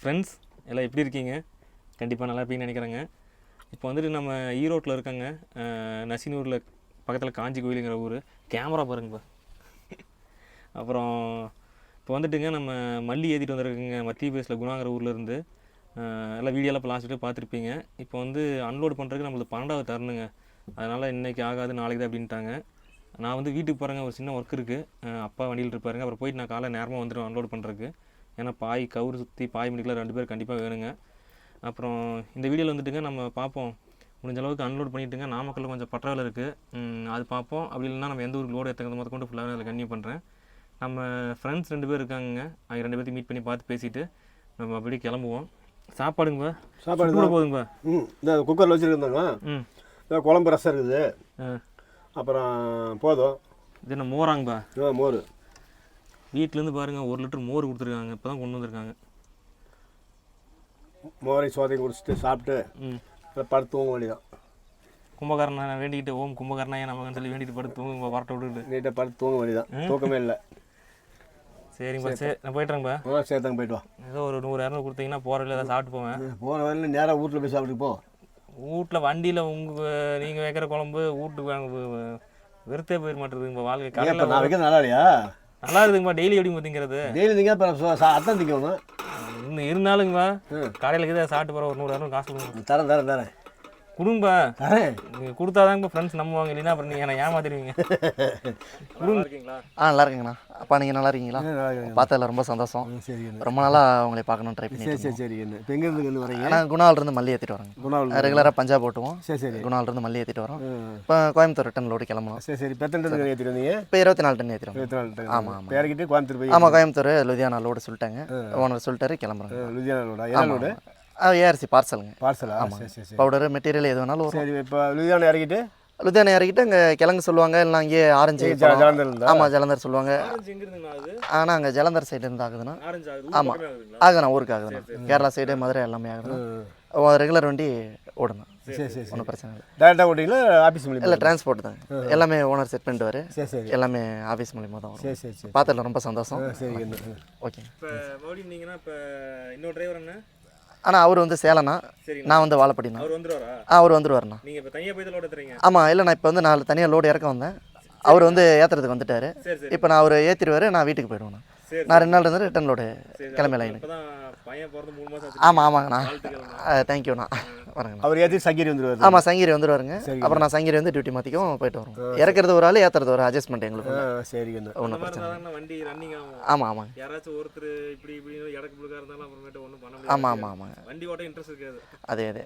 Friends எல்லாம் எப்படி இருக்கீங்க? கண்டிப்பாக நல்லா இருப்பீங்கன்னு நினைக்கிறேங்க. இப்போ வந்துட்டு நம்ம ஈரோட்டில் இருக்காங்க நசினூரில் பக்கத்தில் காஞ்சி கோயிலுங்கிற ஊர். கேமரா பாருங்கப்பா அப்புறம் இப்போ வந்துட்டுங்க நம்ம மல்லி ஏற்றிட்டு வந்திருக்குங்க மத்திய பிரதேசில் குணாங்கிற ஊர்லேருந்து எல்லாம் வீடியோலாம் இப்போ லாஸ்ட்டு பார்த்துருப்பீங்க. இப்போ வந்து அன்லோட் பண்ணுறதுக்கு நம்மளுக்கு பன்னெண்டாவது தரணுங்க. அதனால் இன்றைக்கி ஆகாது நாளைக்கு தான் அப்படின்ட்டாங்க. நான் வந்து வீட்டுக்கு போகிறேங்க ஒரு சின்ன ஒர்க் இருக்குது அப்பா வண்டியில் இருப்பாருங்க. அப்புறம் போயிட்டு நான் காலை நேரமாக வந்துடும் அன்லோட் பண்ணுறதுக்கு ஏன்னா பாய் கவுரு சுற்றி பாய் முடிக்கலாம் ரெண்டு பேர் கண்டிப்பாக வேணுங்க. அப்புறம் இந்த வீடியோவில் வந்துட்டுங்க நம்ம பார்ப்போம். முடிஞ்ச அளவுக்கு அன்லோட் பண்ணிட்டுங்க. நாமக்கல்ல கொஞ்சம் பற்றாவில் இருக்குது அது பார்ப்போம். அப்படி இல்லைன்னா நம்ம எந்த ஊருக்கு லோடு எடுத்துக்கிறது முதல் கொண்டு ஃபுல்லாக அதில் கன்னியூ பண்ணுறேன் நம்ம ஃப்ரெண்ட்ஸ் ரெண்டு பேர் இருக்காங்க அவங்க ரெண்டு பேர்த்தையும் மீட் பண்ணி பார்த்து பேசிட்டு நம்ம அப்படியே கிளம்புவோம். சாப்பாடுங்க சாப்பாடு கூட போதுங்க ம் இந்த குக்கரில் வச்சுருந்தாங்க ம். குழம்பு ரசம் இருக்குது. அப்புறம் போதும். இது என்ன மோராங்கப்பா? மோர். வீட்டிலேருந்து பாருங்கள் ஒரு லிட்டர் மோர் கொடுத்துருக்காங்க. இப்போ தான் கொண்டு வந்திருக்காங்க. மோரை சோதையும் குடிச்சிட்டு சாப்பிட்டு படுத்து தூங்க வேண்டியதான் கும்பகரணை வேண்டிக்கிட்டு ஓம் கும்பகரணாய நமக்குன்னு சொல்லி வேண்டிட்டு படுத்து தூங்க வரட்ட விட்டுட்டு நீட்டாக படுத்து தூங்க வேண்டியதான் தூக்கமே இல்லை. சரிங்கப்பா சரி நான் போயிட்டுறேங்கப்பா ஆ சேர்த்தாங்க போயிட்டு வா. ஏதோ ஒரு நூறு இரநூறு கொடுத்தீங்கன்னா போகிற வழியில ஏதாவது சாப்பிட்டு போவேன். போன வரையில நேராக வீட்டில் போய் சாப்பிட்டு போ. வீட்டில் வண்டியில் உங்கள் நீங்கள் வைக்கிற குழம்பு வீட்டுக்கு வெறுத்தே போயிட மாட்டேங்குது உங்கள் வாழ்க்கை. ஏன் நான் வைக்க நல்லா இல்லையா? நல்லா இருக்குங்கப்பா டெய்லி எப்படி பார்த்தீங்கிறது டெய்லி அப்புறம் அத்தான் திங்கணும் இன்னும் இருந்தாலுங்கப்பா ம். கடையில் இருக்குது சாப்பிட்டு போகிற ஒரு நூறு காசு தரேன் தரேன் தரேன். கொடுங்கப்பா தரேன் நீங்கள் கொடுத்தாதாங்க ஃப்ரெண்ட்ஸ் நம்புவாங்க. இல்லைன்னா அப்புறம் நீங்கள் என்னை ஏமாத்திடுவீங்க. கொடுங்க இருக்கீங்களா? ஆ நல்லா இருக்கேங்கண்ணா. அப்பா நீங்கள் நல்லா இருக்கீங்களா? பார்த்ததுல ரொம்ப சந்தோஷம். சரி ரொம்ப நாளாக உங்களை பார்க்கணும் ட்ரை பண்ணி சரி சரி சரி. இப்போ எங்கேருந்து இருந்து வரீங்க? ஆனால் குணாலிருந்து மல்லி ஏற்றிட்டு வரோங்க. குணாவில் ரெகுலராக பஞ்சாப் ஓட்டுவோம் சரி சரி. குணாலிருந்து மல்லி ஏற்றிட்டு வரோம். இப்போ கோயம்புத்தூர் ரிட்டன் லோடு கிளம்பணும். சரி சரி. பெத்தண்டது ஏற்றிட்டு வந்தீங்க? இப்போ இருபத்தி நாலு டன் ஏற்றிடுவோம் இருபத்தி நாலு டன். ஆமாம், ஆமாம். பேர்கிட்டே கோயம்புத்தூர் போய் ஆமாம் கோயம்புத்தூர் லுதியானா லோடு சொல்லிட்டாங்க. ஓனர் சொல்லிட்டாரு கிளம்புறோங்க. லுதியானா லோடா லோடு ஏஆர்சி பார்சலுங்க. பார்சலா? சரி சரி சரி. பவுடர் மெட்டீரியல் எது வேணாலும் வரும். சரி இப்போ லுதியானா இறக்கிட்டு? லுதியானா இறக்கிட்டு அங்கே கிழங்கு சொல்லுவாங்க இல்லை அங்கேயே ஆரஞ்சு ஜலந்தர்? ஆமாம் ஜலந்தர் சொல்லுவாங்க. ஆனால் அங்கே ஜலந்தர் சைடு இருந்து ஆகுதுண்ணா. ஆமாம் ஆகுதுண்ணா ஊருக்கு ஆகுதுண்ணா. கேரளா சைடு மதுரை எல்லாமே ஆகுதுண்ணா. ரெகுலர் வண்டி ஓடுண்ணா. சரி ஒன்றும் பிரச்சனை இல்லை. டேரெக்டாக ஓட்டிங்களா ஆஃபீஸ் மூலியமா? இல்லை டிரான்ஸ்போர்ட் தாங்க. எல்லாமே ஓனர் செட் பண்ணிட்டு சரி சரி. எல்லாமே ஆஃபீஸ் மூலியமாக தான் சரி சரி சரி. பார்த்ததுல ரொம்ப சந்தோஷம். சரி ஓகே. இப்போ மறுபடியும் நீங்கன்னா இப்போ இன்னொரு டிரைவர் என்ன? ஆனால் அவர் வந்து சரிங்க நான் வந்து வாழப்படிண்ணா அவர் வந்துருவாரா? ஆ அவர் வந்துருவாருண்ணா. நீங்கள் இப்போ தனியாக போய் லோட் எடுத்துறீங்க? ஆமாம் இல்லை நான் இப்போ வந்து நாலு தனியாக லோடு இறக்க வந்தேன். அவர் வந்து ஏற்றுறதுக்கு வந்துட்டாரு. இப்போ நான் அவர் ஏற்றிடுவார் நான் வீட்டுக்கு போயிடுவேண்ணா. நான் ரெண்டு நாள் இருந்து ரிட்டன் லோடு. கிளம்பி லைனு ஆமாம் ஆமாங்கண்ணா. தேங்க்யூண்ணா வரேங்கண்ணா. அவர் ஏற்றி சங்கீரி வந்துருவாரு. ஆமாம் சங்ககிரி வந்துருவாருங்க. அப்புறம் நான் சங்ககிரி வந்து டியூட்டி மாற்றிக்கும் போயிட்டு வரோம் இறக்குறது ஒரு ஆள் ஏற்றுறது ஒரு அட்ஜஸ்ட்மெண்ட் எங்களுக்கு சரி ஒன்றும் பிரச்சனை வண்டி ரன்னிங் ஆகும். ஆமாம் ஆமாங்க. யாராச்சும் ஒருத்தர் இப்படி இப்படி இடக்கு புழுக்கா இருந்தாலும் அப்புறமேட்டு ஒன்றும் பண்ண முடியாது. ஆமாம் ஆமாம் ஆமாங்க. வண்டி ஓட்ட இன்ட்ரெஸ்ட் இருக்காது. அதே அதே.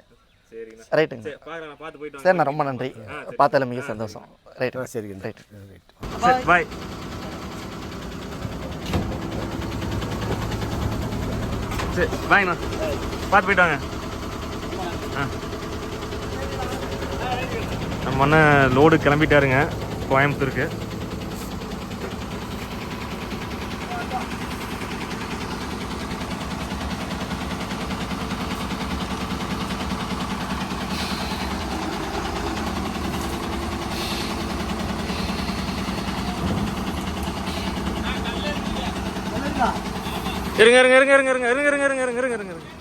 ரைட்டுங்க சரிண்ணா ரொம்ப நன்றி. பார்த்ததில் மிக சந்தோஷம். ரைட் ஆ சரி ரைட் ரைட் சரி பாய் சரி வாங்கண்ணா. பார்த்து போயிட்டு வாங்க. ஆ. நம்ம அண்ணன் லோடு கிளம்பிட்டாருங்க கோயம்புத்தூருக்கு. இருங்க இருங்க இருங்க இருங்க இருங்க இருங்க இருங்க இருங்க இருங்க இருங்க. இருங்க இருங்க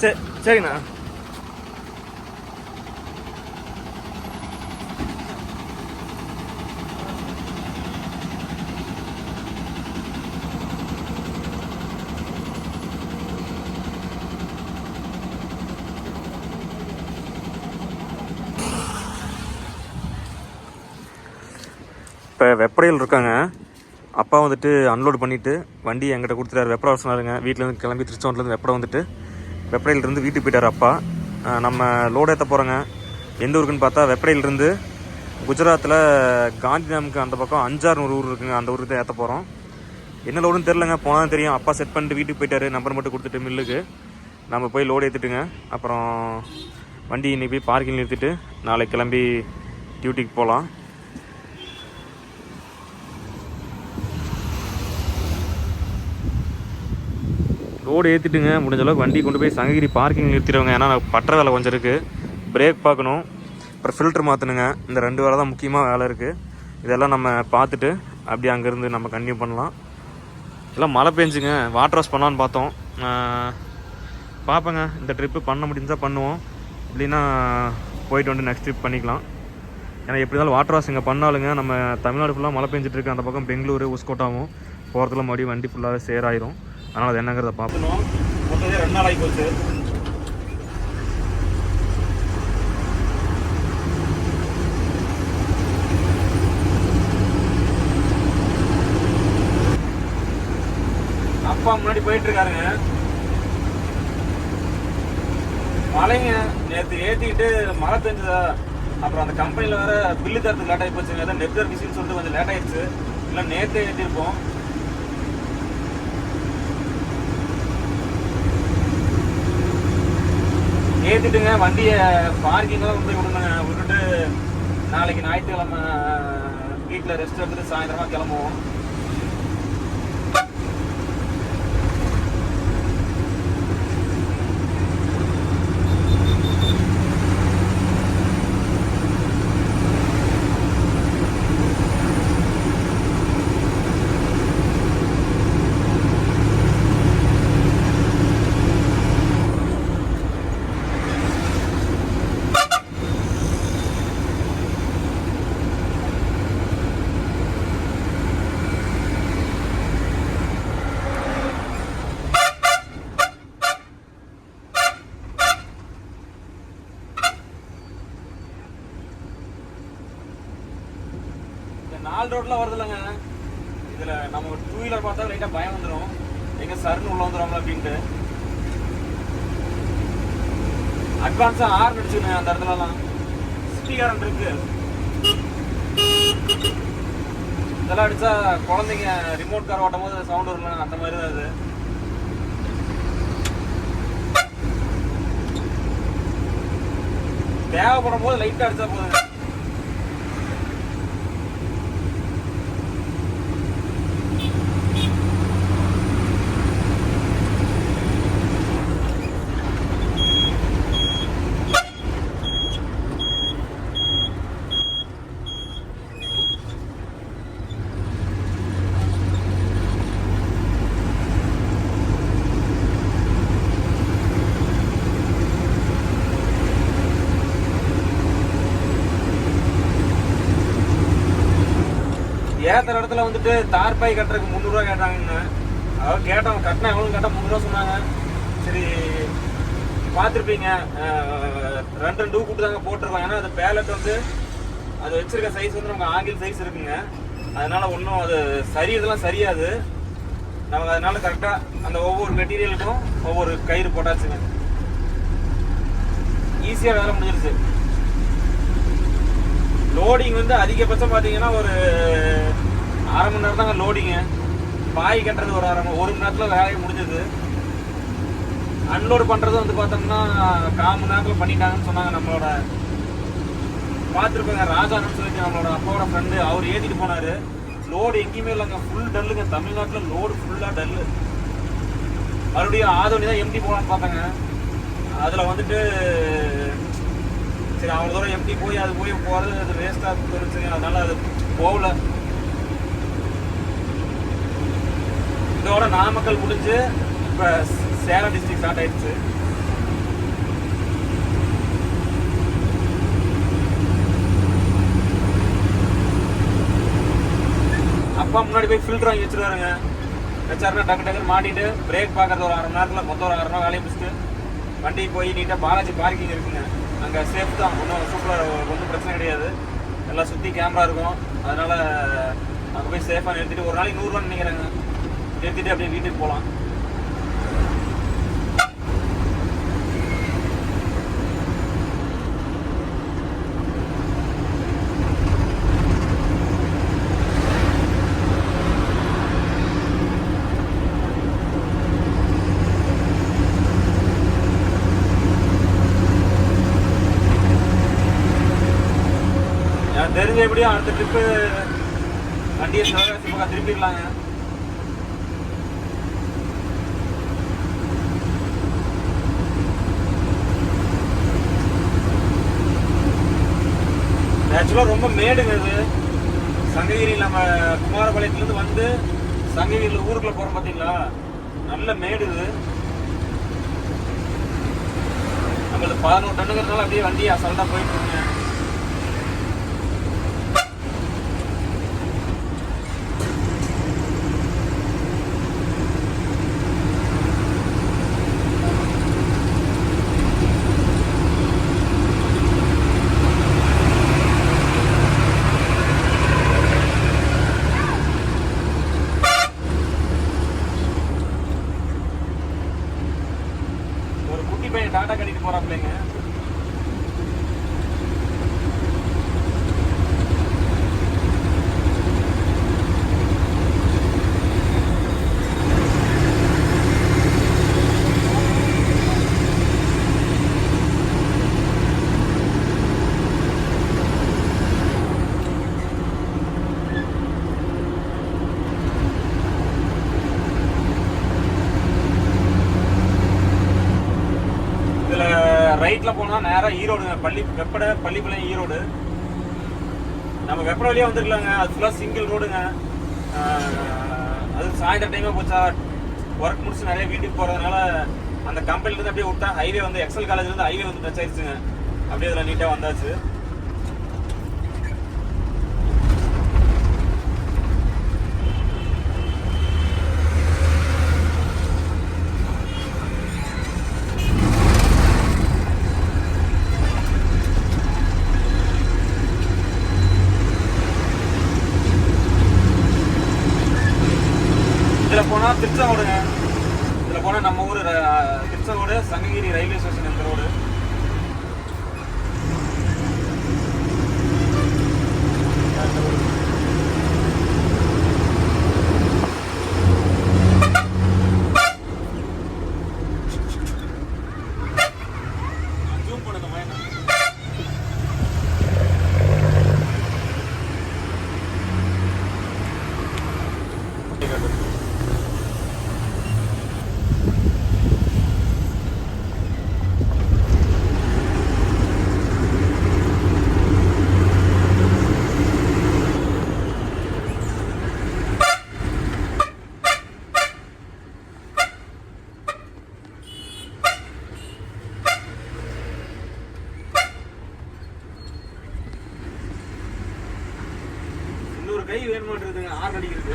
சரி சரிண்ணா. இப்போ வெப்படையில் இருக்காங்க. அப்பா வந்துட்டு அன்லோட் பண்ணிவிட்டு வண்டி என்கிட்ட கொடுத்துட்டாரு. வெப்படை சொன்னாருங்க. வீட்டிலேருந்து கிளம்பி திருச்சோன்லேருந்து வெப்படை வந்துட்டு வெப்படையிலேருந்து வீட்டுக்கு போயிட்டார் அப்பா. நம்ம லோடு ஏற்ற போகிறோங்க எந்த ஊருக்குன்னு பார்த்தா வெப்படையிலேருந்து குஜராத்தில் காந்திதாமுக்கு அந்த பக்கம் அஞ்சாறு ஒரு ஊர் இருக்குங்க. அந்த ஊருக்கு தான் ஏற்ற போகிறோம் என்ன லோடுன்னு தெரிலங்க போனால் தான் தெரியும். அப்பா செட் பண்ணிட்டு வீட்டுக்கு போயிட்டாரு. நம்பர் மட்டும் கொடுத்துட்டு மில்லுக்கு. நம்ம போய் லோடு ஏற்றிட்டுங்க அப்புறம் வண்டி இன்னைக்கு போய் பார்க்கிங் நிறுத்திட்டு நாளைக்கு கிளம்பி டியூட்டிக்கு போகலாம் லோடு ஏற்றிட்டுங்க முடிஞ்ச அளவுக்கு வண்டி கொண்டு போய் சங்ககிரி பார்க்கிங் நிறுத்திடுவாங்க. ஏன்னா பற்ற வேலை கொஞ்சம் இருக்குது பிரேக் பார்க்கணும். அப்புறம் ஃபில்டர் மாற்றணுங்க இந்த ரெண்டு வேலை தான் முக்கியமாக வேலை இருக்குது இதெல்லாம் நம்ம பார்த்துட்டு அப்படியே அங்கேருந்து நம்ம கன்டினியூ பண்ணலாம். எல்லாம் மழை பெஞ்சுங்க. வாட்டர் வாஷ் பண்ணலான்னு பார்த்தோம். பார்ப்பேங்க. இந்த ட்ரிப்பு பண்ண முடிஞ்சால் பண்ணுவோம். இல்லைன்னா போயிட்டு வந்து நெக்ஸ்ட் ட்ரிப் பண்ணிக்கலாம். ஏன்னா எப்படி இருந்தாலும் வாட்டர் வாஷ் இங்கே பண்ணாலுங்க நம்ம தமிழ்நாடு ஃபுல்லாக மழை பெஞ்சிட்ருக்கு அந்த பக்கம் பெங்களூரு உஸ்கோட்டாவும் போகிறதுல மறுபடியும் வண்டி ஃபுல்லாக சேராயிரும். அதனால் அது என்னங்கிறத பார்க்கணும் மொத்தம் ரெண்டு நாள் ஆகி போச்சு. அப்பா முன்னாடி போயிட்டு இருக்காருங்க. மழைங்க நேற்று ஏற்றிக்கிட்டு மழை பெஞ்சதா? அப்புறம் அந்த கம்பெனியில் வேற பில்லு தரத்துக்கு லேட் ஆகி போச்சுங்க. ஏதோ நெட்ஒர்க் இஷ்யூன்னு சொல்லிட்டு கொஞ்சம் லேட் ஆயிடுச்சு. இல்லை நேற்றே ஏற்றிருப்போம் ஏற்றிட்டுங்க வண்டியை பார்க்கிங்லாம் கொண்டு போய் விடுங்க. விட்டுட்டு நாளைக்கு ஞாயிற்றுக்கிழமை வீட்டில் ரெஸ்ட் எடுத்துகிட்டு சாயந்தரமாக கிளம்புவோம். ரோட்லாம் நாலு வருது இல்லைங்க இதில் நம்ம டூ வீலர் பார்த்தா லைட்டாக பயம் வந்துடும் எங்கே சருன்னு உள்ள வந்துடுவாங்களா அப்படின்ட்டு. அட்வான்ஸாக ஆர் அடிச்சுங்க அந்த இடத்துலலாம். ஸ்பீக்கர் இருக்கு. இதெல்லாம் அடிச்சா குழந்தைங்க ரிமோட் கார் ஓட்டும் போது சவுண்ட் வரல அந்த மாதிரி தான் இது தேவைப்படும் போது லைட்டாக அடிச்சா போதுங்க. கேட்குற இடத்துல வந்துட்டு தார்பாய் கட்டுறதுக்கு முந்நூறுரூவா கேட்டாங்கன்னு. அதாவது கேட்டோம் கட்டினா எவ்வளோ கேட்டால் முந்நூறுரூவா சொன்னாங்க. சரி பார்த்துருப்பீங்க. ரெண்டு ரெண்டு கூட்டு தாங்க போட்டிருக்கோம். ஏன்னா அது பேலட் வந்து அது வச்சிருக்க சைஸ் வந்து நமக்கு ஆங்கில் சைஸ் இருக்குங்க. அதனால ஒன்றும் அது சரி இதெல்லாம் சரியாது. நமக்கு அதனால கரெக்டாக அந்த ஒவ்வொரு மெட்டீரியலுக்கும் ஒவ்வொரு கயிறு போட்டாச்சுங்க. ஈஸியாக வேலை முடிஞ்சிருச்சு. லோடிங் வந்து அதிகபட்சம் பார்த்தீங்கன்னா ஒரு அரை மணி நேரம் தாங்க லோடிங்கு பாய் கட்டுறது ஒரு அரை மணி ஒரு மணி நேரத்தில் வேலையை முடிஞ்சது. அன்லோடு பண்ணுறது வந்து பார்த்தோம்னா கால் மணி நேரத்தில் பண்ணிட்டாங்கன்னு சொன்னாங்க நம்மளோட பார்த்துருப்பேங்க ராஜான்னு சொல்லிட்டு நம்மளோட அப்பாவோட ஃப்ரெண்டு அவர் ஏற்றிட்டு போனார். லோடு எங்கேயுமே இல்லைங்க ஃபுல் டல்லுங்க தமிழ்நாட்டில் லோடு ஃபுல்லாக டல்லு மறுபடியும் ஆதோனி தான் எம்டி போகலான்னு பார்த்தாங்க. அதில் வந்துட்டு சரி அவ்வளோ தூரம் எம்டி போய் அது போய் போகிறது அது வேஸ்ட்டாக போயிருச்சுங்க அதனால் அது போகல. இதோட நாமக்கல் முடிஞ்சு இப்போ சேலம் டிஸ்ட்ரிக்ட் ஸ்டார்ட் ஆயிடுச்சு. அப்பா முன்னாடி போய் ஃபில்டர் வாங்கி வச்சிருவாருங்க வச்சாருன்னா டக்கு டக்குன்னு மாட்டிட்டு பிரேக் பார்க்குறது ஒரு அரை மணி நேரத்தில் மொத்தம் ஒரு அரை மணி நேரம் வேலையை முடிச்சுட்டு வண்டி போய் நீட்டாக பாலாஜி பார்க்கிங் இருக்குங்க. அங்கே சேஃப் தான். ஒன்றும் சூப்பராக ஒன்றும் பிரச்சனை கிடையாது. எல்லாம் சுற்றி கேமரா இருக்கும். அதனால் அங்கே போய் சேஃபாக நிறுத்திட்டு ஒரு நாளைக்கு நூறுரூவான்னு நினைக்கிறேங்க. நிறுத்திட்டு அப்படியே வீட்டுக்கு போகலாம் எனக்கு தெரிஞ்ச எப்படியும் அடுத்த ட்ரிப்பு வண்டியை சிவகாசி பக்கம் திருப்பிடலாங்க. ஆக்சுவலாக ரொம்ப மேடுங்க இது. சங்ககிரி நம்ம குமாரபாளையத்துலேருந்து வந்து சங்ககிரியில் ஊருக்குள்ள போகிறோம் பார்த்தீங்களா நல்ல மேடு இது. நம்மளுக்கு பதினோரு டன்னுங்கிறதுனால அப்படியே வண்டி அசால்ட்டாக போயிட்டு இருக்குங்க. வழியாக வந்துருக்கலாங்க. அது ஃபுல்லாக சிங்கிள் ரோடுங்க அது சாயந்தரம் டைமே போச்சா? ஒர்க் முடிச்சு நிறைய வீட்டுக்கு போகிறதுனால அந்த கம்பெனிலேருந்து அப்படியே விட்டா ஹைவே வந்து எக்ஸல் காலேஜ்லேருந்து ஹைவே வந்து டச் ஆயிடுச்சுங்க அப்படியே அதில் நீட்டாக வந்தாச்சு இதுல போனா திருச்செங்கோடுங்க இதுல போனா நம்ம ஊர் திருச்செங்கோடு சங்ககிரி ரயில்வே ஸ்டேஷன் இந்த ரோடு ஜூம் பண்ணுங்க மயனா ஒரு கை வேணுமான்றது ஆறு அடிக்கிறது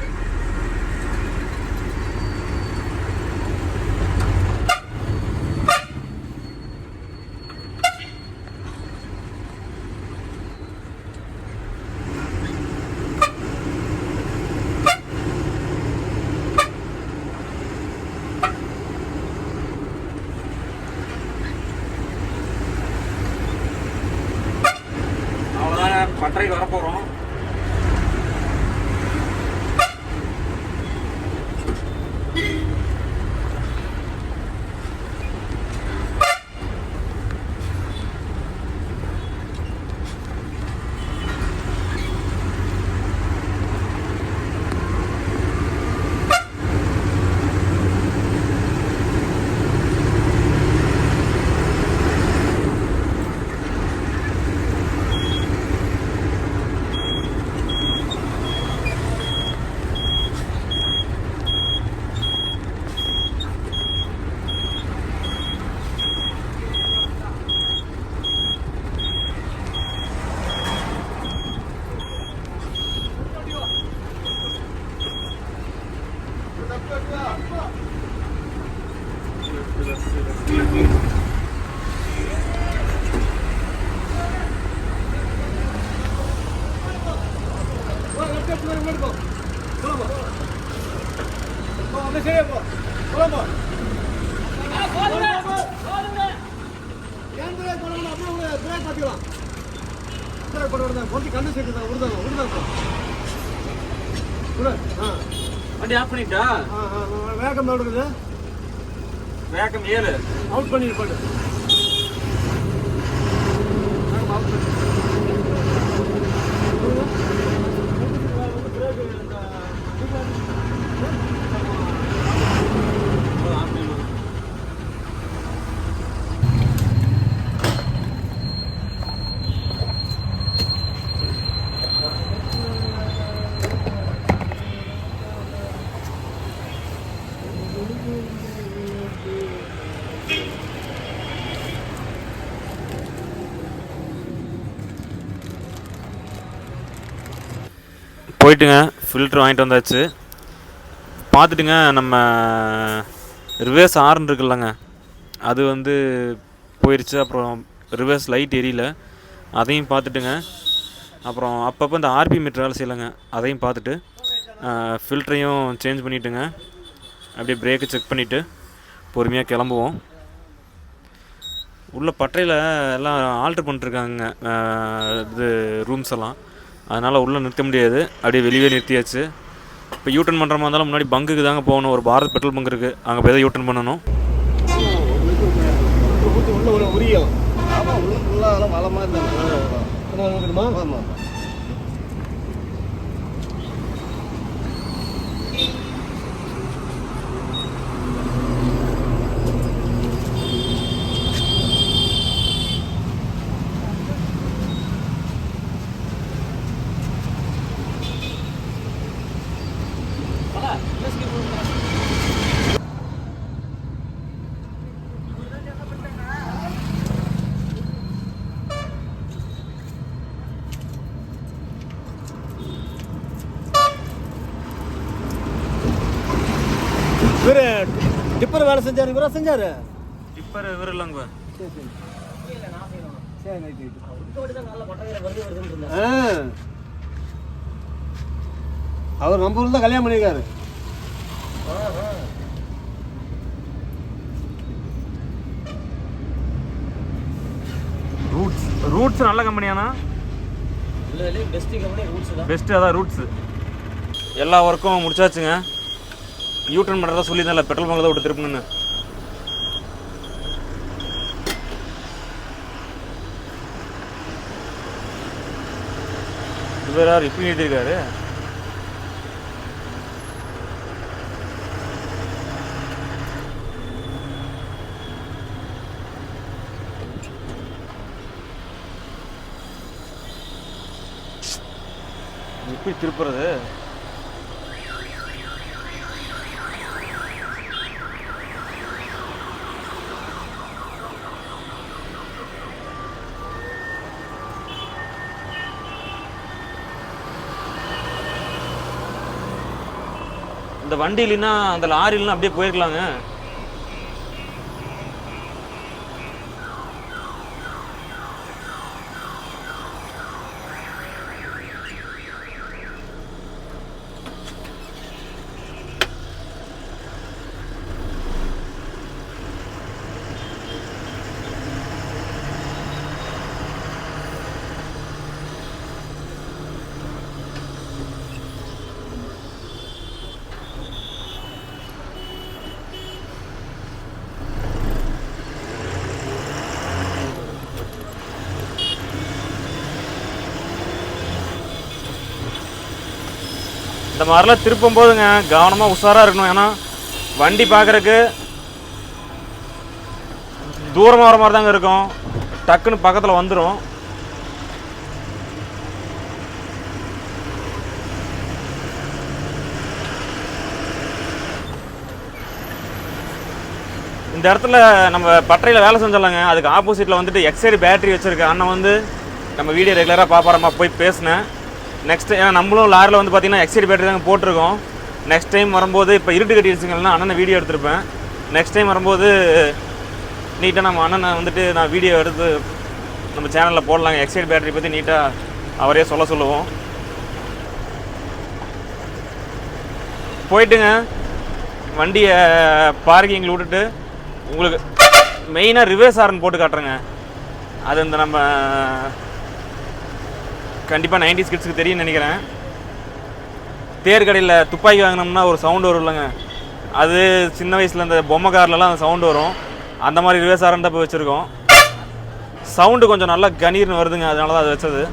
வண்டி ஆஃப் பண்ணிட்டா? வேகம் வேகம் ஏழு. அவுட் பண்ணிருப்பாடு போயிட்டுங்க ஃபில்ட்ரு வாங்கிட்டு வந்தாச்சு. பார்த்துட்டுங்க நம்ம ரிவர்ஸ் ஆர்ன் இருக்குல்லங்க. அது வந்து போயிடுச்சு அப்புறம் ரிவர்ஸ் லைட் எரியல. அதையும் பார்த்துட்டுங்க. அப்புறம் அப்பப்போ இந்த ஆர்பி மீட்டர் வேலை செய்யலைங்க. அதையும் பார்த்துட்டு ஃபில்டரையும் சேஞ்ச் பண்ணிவிட்டுங்க அப்படியே பிரேக்கை செக் பண்ணிவிட்டு பொறுமையாக கிளம்புவோம். உள்ள பட்டையில் எல்லாம் ஆல்ட்ரு பண்ணிட்டுருக்காங்க இது ரூம்ஸ் எல்லாம். அதனால் உள்ளே நிறுத்த முடியாது. அப்படியே வெளியே நிறுத்தியாச்சு. இப்போ யூட்டன் பண்ணுற மாதிரி இருந்தாலும் முன்னாடி பங்குக்கு தாங்க போகணும். ஒரு பாரத் பெட்ரோல் பங்க் இருக்குது அங்கே போய் தான் யூட்டன் பண்ணணும். ஊற்றி உள்ள உள்ள உரியும் ஆமாம் உள்ள ஃபுல்லாக மலை மாதிரி இவரு டிப்பர் வேலை செஞ்சாரு இவரா செஞ்சாரு? டிப்பர் இவர் இல்லைங்க. அவர் நம்ம ஊர்ல தான் கல்யாணம் பண்ணியிருக்காரு. ரூட்ஸ் ரூட்ஸ் நல்ல கம்பெனியானா பெஸ்ட்டு அதான் ரூட்ஸ் எல்லா ஒர்க்கும் முடிச்சாச்சுங்க. யூட்டர்ன் பண்ணுறதா சொல்லியிருந்தேன்ல பெட்ரோல் பங்க் தான் விட்டு திருப்பணுன்னு இவர் யார்? இப்படி எழுதியிருக்காரு. எப்படி திருப்புறது. வண்டி இல்லைன்னா அந்த லாரி இல்லைன்னா அப்படியே போயிருக்கலாங்க. இந்த மாதிரிலாம் திருப்பும் போதுங்க. கவனமாக உஷாராக இருக்கணும். ஏன்னா வண்டி பார்க்குறக்கு தூரமாக வர மாதிரி தாங்க இருக்கும். டக்குன்னு பக்கத்தில் வந்துடும் இந்த இடத்துல நம்ம பட்டறையில் வேலை செஞ்சிடலாங்க அதுக்கு ஆப்போசிட்டில் வந்துட்டு எக்ஸைடு பேட்டரி வச்சுருக்க அண்ணன் வந்து நம்ம வீடியோ ரெகுலராக பாப்பாரமா போய் பேசினேன். நெக்ஸ்ட் ஏன்னா நம்மளும் லாரில் வந்து பார்த்தீங்கன்னா எக்ஸைட் பேட்டரி தாங்க போட்டிருக்கோம். நெக்ஸ்ட் டைம் வரும்போது இப்போ இருட்டு கட்டிடுச்சுங்கன்னா அண்ணனை வீடியோ எடுத்திருப்பேன். நெக்ஸ்ட் டைம் வரும்போது நீட்டாக நம்ம அண்ணனை வந்துட்டு நான் வீடியோ எடுத்து நம்ம சேனலில் போடலாங்க. எக்ஸைட் பேட்டரி பற்றி நீட்டாக அவரே சொல்ல சொல்லுவோம். போயிட்டுங்க. வண்டியை பார்க்கிங்கில் விட்டுட்டு உங்களுக்கு மெயினாக ரிவர்ஸ் ஹாரன் போட்டு காட்டுறேங்க. அது இந்த நம்ம கண்டிப்பாக நைன்டிஸ் ஸ்கிட்ஸுக்கு தெரியும்னு நினைக்கிறேன். தேர் கடையில் துப்பாக்கி வாங்கினோம்னா ஒரு சவுண்டு வரும் இல்லைங்க. அது சின்ன வயசில் அந்த பொம்மை கார்லலாம் அந்த சவுண்டு வரும். அந்த மாதிரி ரிவர்ஸ் ஆரண்டா போய் வச்சுருக்கோம். சவுண்டு கொஞ்சம் நல்லா கணீர்னு வருதுங்க அதனால தான் அது வச்சது.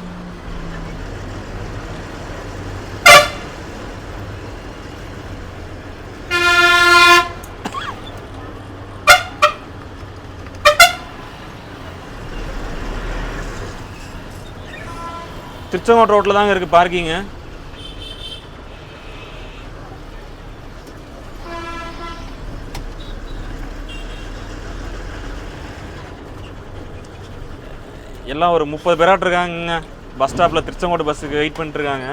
திருச்செங்கோட்டை ரோட்டில் தாங்க இருக்குது பார்க்கிங்க எல்லாம் ஒரு முப்பது பேராட்டு பஸ் ஸ்டாப்பில் திருச்செங்கோட்டை பஸ்ஸுக்கு வெயிட் பண்ணிட்டுருக்காங்க.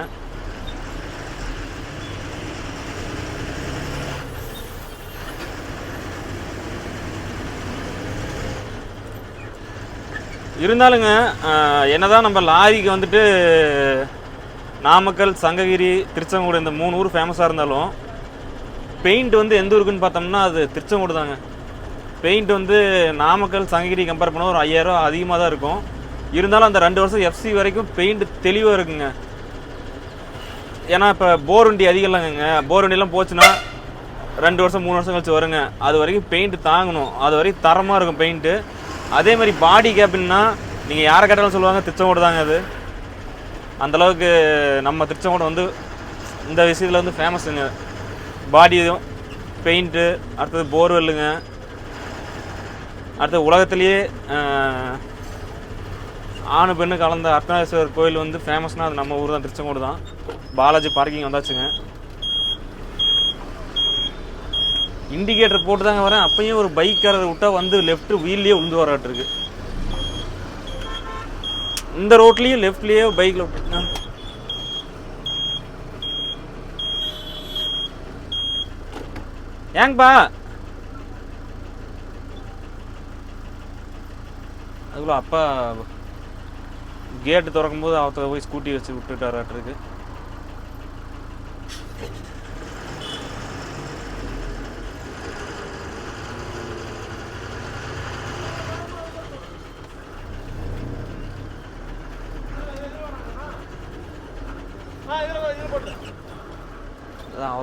இருந்தாலுங்க என்னதான் நம்ம லாரிக்கு வந்துட்டு நாமக்கல் சங்ககிரி திருச்செங்கோடு இந்த மூணு ஊர் ஃபேமஸாக இருந்தாலும் பெயிண்ட் வந்து எந்த ஊருக்குன்னு பார்த்தோம்னா அது திருச்செங்கோடு தாங்க. பெயிண்ட் வந்து நாமக்கல் சங்ககிரி கம்பேர் பண்ண ஒரு ஐயாயிரம் அதிகமாக தான் இருக்கும். இருந்தாலும் அந்த ரெண்டு வருஷம் எஃப்சி வரைக்கும் பெயிண்ட் தெளிவாக இருக்குங்க. ஏன்னா இப்போ போர் வண்டி அதிகம் இல்லைங்க போர் வண்டியெல்லாம் போச்சுன்னா ரெண்டு வருஷம் மூணு வருஷம் கழிச்சு வருங்க. அது வரைக்கும் பெயிண்ட் தாங்கணும். அது வரைக்கும் தரமாக இருக்கும் பெயிண்ட்டு அதே மாதிரி பாடி கேபின்னா நீங்கள் யாரை கேட்டாலும் சொல்லுவாங்க திருச்செங்கோடு தாங்க அது. அந்தளவுக்கு நம்ம திருச்செங்கோடு வந்து இந்த விஷயத்தில் வந்து ஃபேமஸுங்க பாடி பெயிண்ட்டு அடுத்தது போர்வெல்லுங்க அடுத்தது உலகத்துலேயே ஆணு பெண்ணு கலந்த அர்த்தநாதீஸ்வரர் கோயில் வந்து ஃபேமஸ்னால் அது நம்ம ஊர் தான் திருச்செங்கோடு தான். பாலாஜி பார்க்கிங் வந்தாச்சுங்க. இண்டிகேட்டர் போட்டு தாங்க வரேன். அப்பயும் ஒரு பைக்காரர் விட்டா வந்து லெஃப்ட் வீல்லையே உளுந்து வராட்டிருக்கு. இந்த ரோட்லேயும் லெஃப்ட்லேயே பைக்கில் விட்டு ஏங்கப்பா? அதுக்குள்ள அப்பா கேட்டு திறக்கும்போது அவத்த போய் ஸ்கூட்டி வச்சு விட்டுட்டாராட்டிருக்கு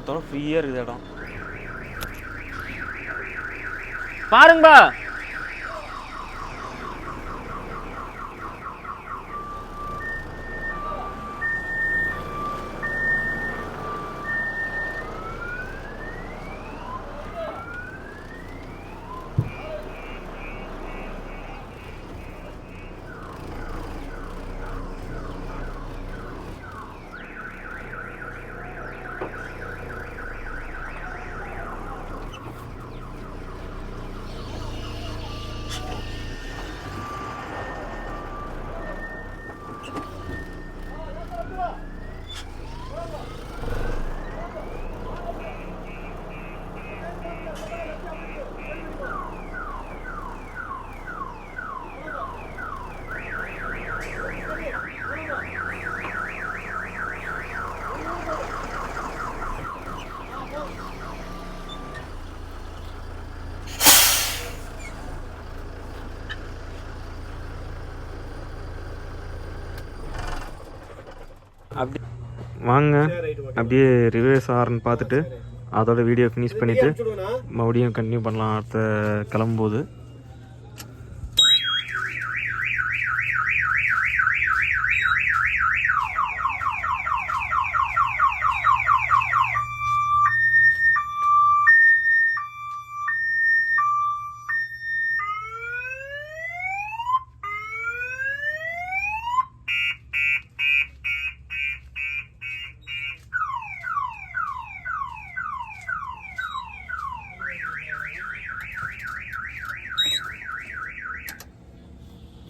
பார்த்தாலும் ஃப்ரீயாக இருக்குது இடம். பாருங்கப்பா. அப்படி வாங்க. அப்படியே ரிவர்ஸ் ஆர்னு பார்த்துட்டு அதோட வீடியோ ஃபினிஷ் பண்ணிவிட்டு மறுபடியும் கண்டினியூ பண்ணலாம். அடுத்த கிளம்பும்போது